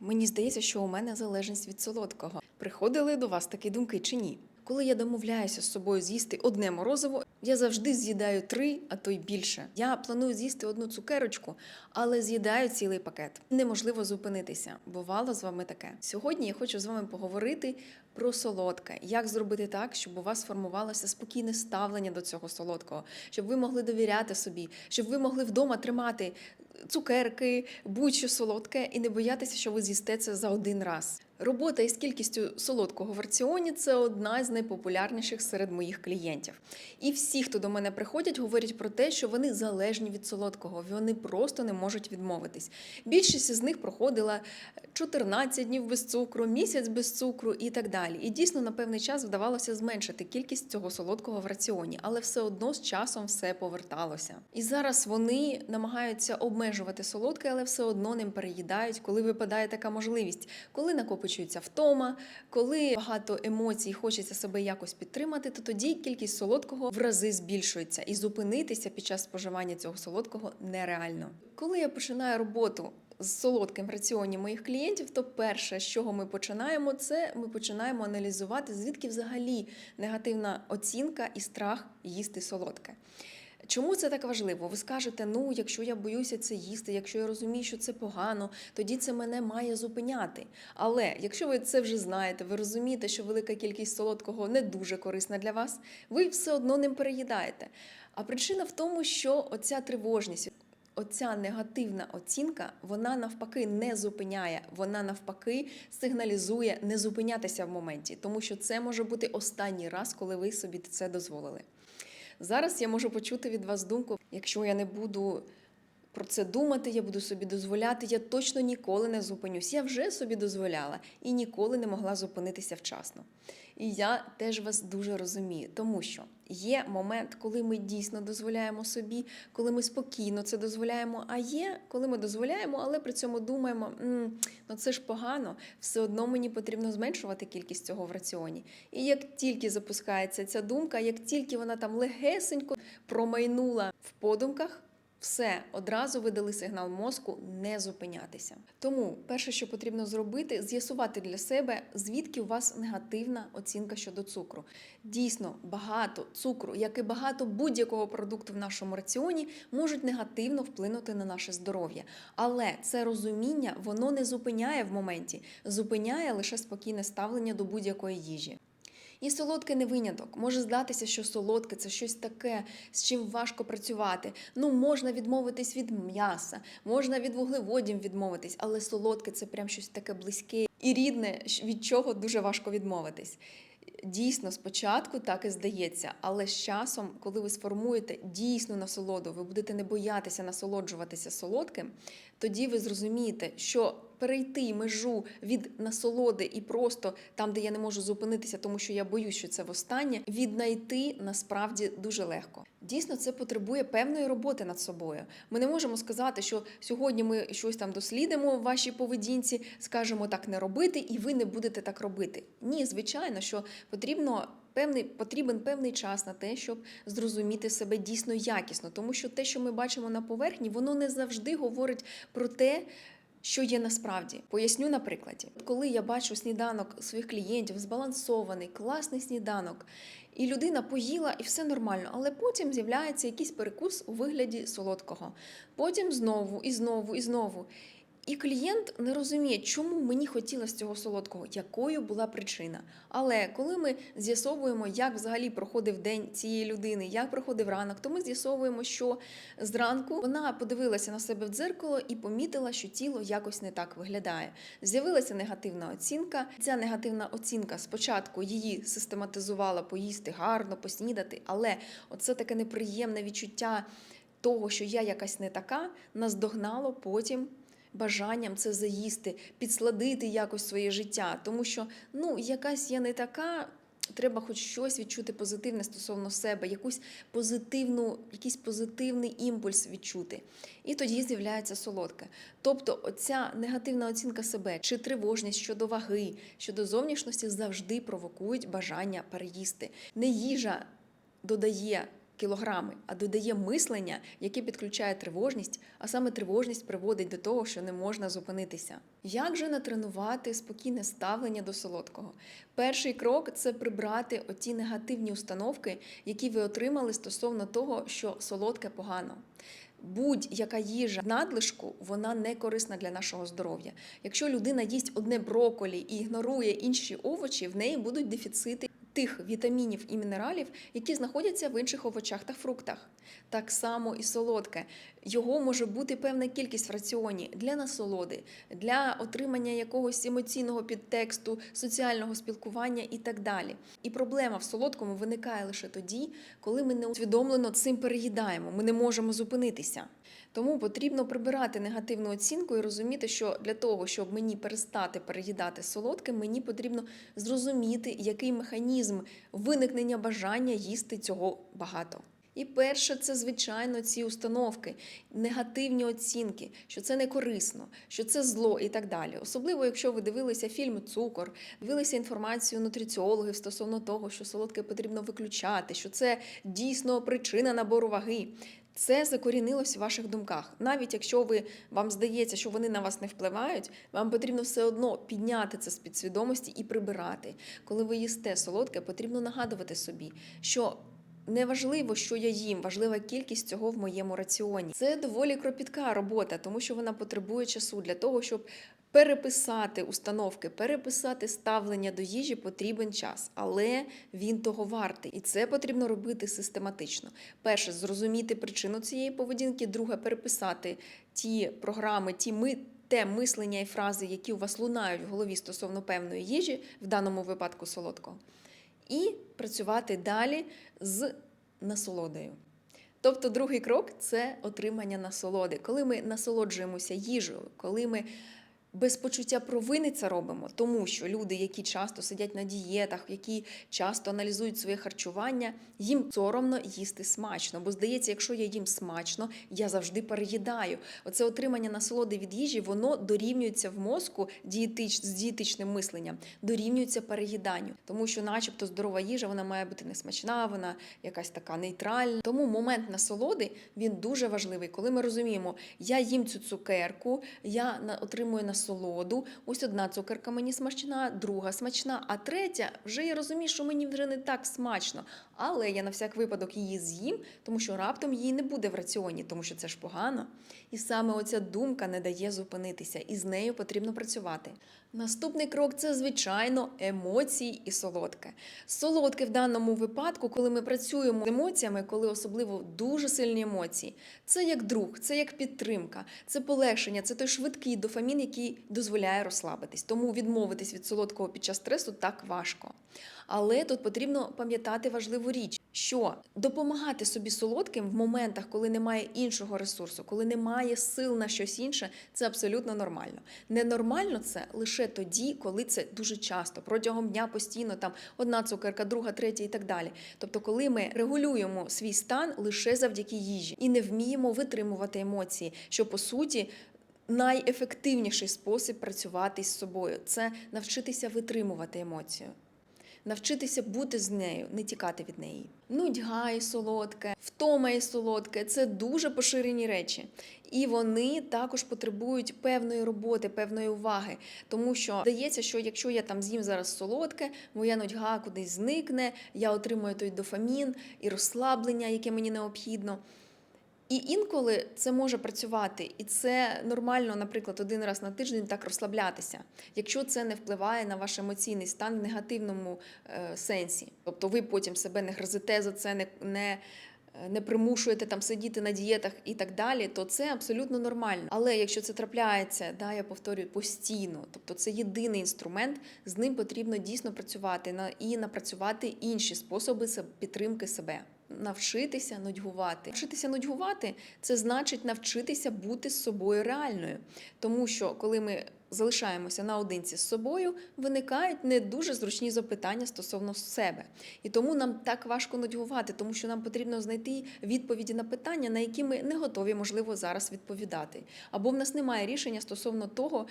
Мені здається, що у мене залежність від солодкого. Приходили до вас такі думки чи ні? Коли я домовляюся з собою з'їсти одне морозиво, я завжди з'їдаю три, а то й більше. Я планую з'їсти одну цукерочку, але з'їдаю цілий пакет. Неможливо зупинитися. Бувало з вами таке. Сьогодні я хочу з вами поговорити про солодке, як зробити так, щоб у вас формувалося спокійне ставлення до цього солодкого, щоб ви могли довіряти собі, щоб ви могли вдома тримати цукерки, будь-що солодке, і не боятися, що ви з'їсте це за один раз. Робота із кількістю солодкого в раціоні це одна з найпопулярніших серед моїх клієнтів. І всі, хто до мене приходять, говорять про те, що вони залежні від солодкого, вони просто не можуть відмовитись. Більшість з них проходила 14 днів без цукру, місяць без цукру і так далі. І дійсно на певний час вдавалося зменшити кількість цього солодкого в раціоні, але все одно з часом все поверталося. І зараз вони намагаються обмежувати солодке, але все одно ним переїдають, коли випадає така можливість, коли накопичується втома, коли багато емоцій, хочеться себе якось підтримати, то тоді кількість солодкого в рази збільшується, і зупинитися під час споживання цього солодкого нереально. Коли я починаю роботу з солодким раціоні моїх клієнтів, то перше, з чого ми починаємо, це ми починаємо аналізувати, звідки взагалі негативна оцінка і страх їсти солодке. Чому це так важливо? Ви скажете, ну, якщо я боюся це їсти, якщо я розумію, що це погано, тоді це мене має зупиняти. Але якщо ви це вже знаєте, ви розумієте, що велика кількість солодкого не дуже корисна для вас, ви все одно ним переїдаєте. А причина в тому, що оця тривожність. Оця негативна оцінка, вона навпаки не зупиняє, вона навпаки сигналізує не зупинятися в моменті, тому що це може бути останній раз, коли ви собі це дозволили. Зараз я можу почути від вас думку, якщо я не буду про це думати, я буду собі дозволяти, я точно ніколи не зупинюсь. Я вже собі дозволяла і ніколи не могла зупинитися вчасно. І я теж вас дуже розумію, тому що є момент, коли ми дійсно дозволяємо собі, коли ми спокійно це дозволяємо. А є, коли ми дозволяємо, але при цьому думаємо, «М, ну це ж погано, все одно мені потрібно зменшувати кількість цього в раціоні. І як тільки запускається ця думка, як тільки вона там легесенько промайнула в подумках. Все одразу видали сигнал мозку не зупинятися. Тому перше, що потрібно зробити, з'ясувати для себе, звідки у вас негативна оцінка щодо цукру. Дійсно, багато цукру, як і багато будь-якого продукту в нашому раціоні, можуть негативно вплинути на наше здоров'я. Але це розуміння воно не зупиняє в моменті, зупиняє лише спокійне ставлення до будь-якої їжі. І солодке не виняток. Може здатися, що солодке це щось таке, з чим важко працювати. Ну, можна відмовитись від м'яса, можна від вуглеводів відмовитись, але солодке це прям щось таке близьке і рідне, від чого дуже важко відмовитись. Дійсно, спочатку так і здається, але з часом, коли ви сформуєте дійсну насолоду, ви будете не боятися насолоджуватися солодким, тоді ви зрозумієте, що перейти межу від насолоди і просто там, де я не можу зупинитися, тому що я боюсь, що це востаннє, віднайти насправді дуже легко. Дійсно, це потребує певної роботи над собою. Ми не можемо сказати, що сьогодні ми щось там дослідимо в вашій поведінці, скажемо так не робити, і ви не будете так робити. Ні, звичайно, що потрібно. Певний потрібен певний час на те, щоб зрозуміти себе дійсно якісно, тому що те, що ми бачимо на поверхні, воно не завжди говорить про те, що є насправді. Поясню на прикладі, коли я бачу сніданок своїх клієнтів, збалансований, класний сніданок, і людина поїла, і все нормально, але потім з'являється якийсь перекус у вигляді солодкого. Потім знову і знову і знову. І клієнт не розуміє, чому мені хотілося цього солодкого, якою була причина. Але коли ми з'ясовуємо, як взагалі проходив день цієї людини, як проходив ранок, то ми з'ясовуємо, що зранку вона подивилася на себе в дзеркало і помітила, що тіло якось не так виглядає. З'явилася негативна оцінка. Ця негативна оцінка спочатку її систематизувала поїсти гарно, поснідати, але оце таке неприємне відчуття того, що я якась не така, наздогнало потім бажанням це заїсти, підсладити якось своє життя, тому що ну якась я не така. Треба хоч щось відчути позитивне стосовно себе, якусь позитивну, якийсь позитивний імпульс відчути. І тоді з'являється солодке. Тобто, оця негативна оцінка себе чи тривожність щодо ваги, щодо зовнішності завжди провокують бажання переїсти. Не їжа додає кілограми, а додає мислення, яке підключає тривожність, а саме тривожність приводить до того, що не можна зупинитися. Як же натренувати спокійне ставлення до солодкого? Перший крок це прибрати оті негативні установки, які ви отримали стосовно того, що солодке погано. Будь-яка їжа надлишку вона не корисна для нашого здоров'я. Якщо людина їсть одне броколі і ігнорує інші овочі, в неї будуть дефіцити тих вітамінів і мінералів, які знаходяться в інших овочах та фруктах. Так само і солодке. Його може бути певна кількість в раціоні для насолоди, для отримання якогось емоційного підтексту, соціального спілкування і так далі. І проблема в солодкому виникає лише тоді, коли ми не усвідомлено цим переїдаємо. Ми не можемо зупинитися. Тому потрібно прибирати негативну оцінку і розуміти, що для того, щоб мені перестати переїдати солодке, мені потрібно зрозуміти, який механізм виникнення бажання їсти цього багато. І перше, це звичайно ці установки, негативні оцінки, що це не корисно, що це зло і так далі. Особливо, якщо ви дивилися фільм Цукор, дивилися інформацію нутриціологів стосовно того, що солодке потрібно виключати, що це дійсно причина набору ваги. Це закорінилось в ваших думках. Навіть якщо ви вам здається, що вони на вас не впливають, вам потрібно все одно підняти це з підсвідомості і прибирати. Коли ви їсте солодке, потрібно нагадувати собі, що не важливо, що я їм, важлива кількість цього в моєму раціоні. Це доволі кропітка робота, тому що вона потребує часу для того, щоб переписати установки, переписати ставлення до їжі потрібен час, але він того вартий. І це потрібно робити систематично. Перше, зрозуміти причину цієї поведінки, друге, переписати ті програми, ті ми. Те мислення і фрази, які у вас лунають в голові стосовно певної їжі, в даному випадку солодкого, і працювати далі з насолодою. Тобто, другий крок це отримання насолоди. Коли ми насолоджуємося їжею, коли ми без почуття провини це робимо, тому що люди, які часто сидять на дієтах, які часто аналізують своє харчування, їм соромно їсти смачно. Бо здається, якщо я їм смачно, я завжди переїдаю. Оце отримання насолоди від їжі, воно дорівнюється в мозку дієтич, з дієтичним мисленням, дорівнюється переїданню, тому що, начебто, здорова їжа вона має бути несмачна, вона якась така нейтральна. Тому момент насолоди він дуже важливий, коли ми розуміємо, я їм цю цукерку, я отримую насолоду. Ось одна цукерка мені смачна, друга смачна, а третя вже я розумію, що мені вже не так смачно. Але я на всяк випадок її з'їм, тому що раптом її не буде в раціоні, тому що це ж погано. І саме оця думка не дає зупинитися, і з нею потрібно працювати. Наступний крок це, звичайно, емоції і солодке. Солодке в даному випадку, коли ми працюємо з емоціями, коли особливо дуже сильні емоції, це як друг, це як підтримка, це полегшення, це той швидкий дофамін, який дозволяє розслабитись. Тому відмовитись від солодкого під час стресу так важко. Але тут потрібно пам'ятати важливу річ, що допомагати собі солодким в моментах, коли немає іншого ресурсу, коли немає сил на щось інше, це абсолютно нормально. Ненормально це лише тоді, коли це дуже часто, протягом дня постійно там одна цукерка, друга, третя і так далі. Тобто, коли ми регулюємо свій стан лише завдяки їжі і не вміємо витримувати емоції, що по суті. Найефективніший спосіб працювати з собою це навчитися витримувати емоцію навчитися бути з нею, не тікати від неї. Нудьга і солодке, втома і солодке це дуже поширені речі. І вони також потребують певної роботи, певної уваги. Тому що здається, що якщо я там з'їм зараз солодке, моя нудьга кудись зникне, я отримую той дофамін і розслаблення, яке мені необхідно. І інколи це може працювати, і це нормально, наприклад, один раз на тиждень так розслаблятися, якщо це не впливає на ваш емоційний стан в негативному е, сенсі. Тобто ви потім себе не гризете за це, не, не, не примушуєте там сидіти на дієтах і так далі, то це абсолютно нормально. Але якщо це трапляється, да, я повторюю, постійно, тобто це єдиний інструмент, з ним потрібно дійсно працювати і напрацювати інші способи підтримки себе. Навчитися нудьгувати. Навчитися нудьгувати це значить навчитися бути з собою реальною. Тому що коли ми залишаємося наодинці з собою, виникають не дуже зручні запитання стосовно себе. І тому нам так важко нудьгувати, тому що нам потрібно знайти відповіді на питання, на які ми не готові, можливо, зараз відповідати. Або в нас немає рішення стосовно того,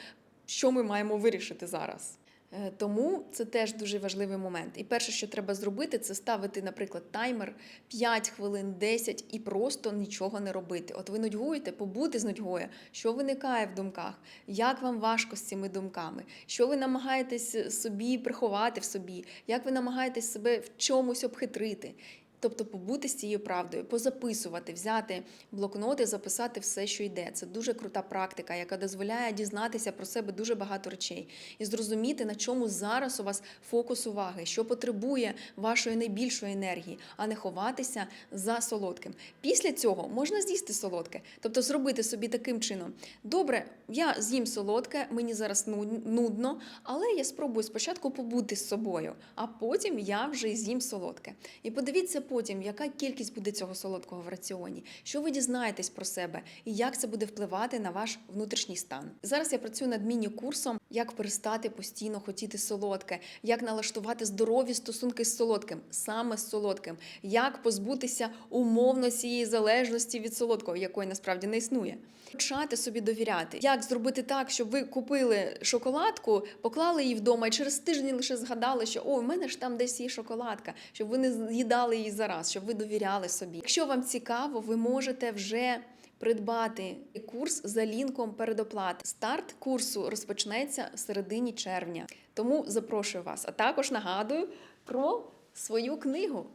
що ми маємо вирішити зараз. Е, Тому це теж дуже важливий момент. І перше, що треба зробити, це ставити, наприклад, таймер 5 хвилин, 10 і просто нічого не робити. От ви нудьгуєте, побути з нудьгою, що виникає в думках, як вам важко з цими думками, що ви намагаєтесь собі приховати в собі, як ви намагаєтесь себе в чомусь обхитрити. Тобто побути з цією правдою, позаписувати, взяти блокноти, записати все, що йде. Це дуже крута практика, яка дозволяє дізнатися про себе дуже багато речей і зрозуміти, на чому зараз у вас фокус уваги, що потребує вашої найбільшої енергії, а не ховатися за солодким. Після цього можна з'їсти солодке, тобто зробити собі таким чином: добре, я з'їм солодке, мені зараз ну- нудно, але я спробую спочатку побути з собою, а потім я вже з'їм солодке. І подивіться потім, яка кількість буде цього солодкого в раціоні, що ви дізнаєтесь про себе і як це буде впливати на ваш внутрішній стан. Зараз я працюю над міні-курсом, як перестати постійно хотіти солодке, як налаштувати здорові стосунки з солодким, саме з солодким, як позбутися умовно цієї залежності від солодкого, якої насправді не існує. Почати собі довіряти, як зробити так, щоб ви купили шоколадку, поклали її вдома і через тиждень лише згадали, що о, в мене ж там десь є шоколадка, щоб ви не з'їдали її зараз, щоб ви довіряли собі. Якщо вам цікаво, ви можете вже придбати курс за лінком передоплати. Старт курсу розпочнеться в середині червня. Тому запрошую вас. А також нагадую про свою книгу.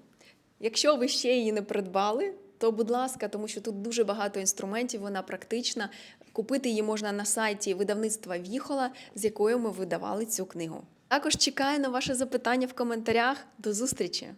Якщо ви ще її не придбали, то будь ласка, тому що тут дуже багато інструментів, вона практична. Купити її можна на сайті видавництва Віхола, з якою ми видавали цю книгу. Також чекаю на ваші запитання в коментарях. До зустрічі!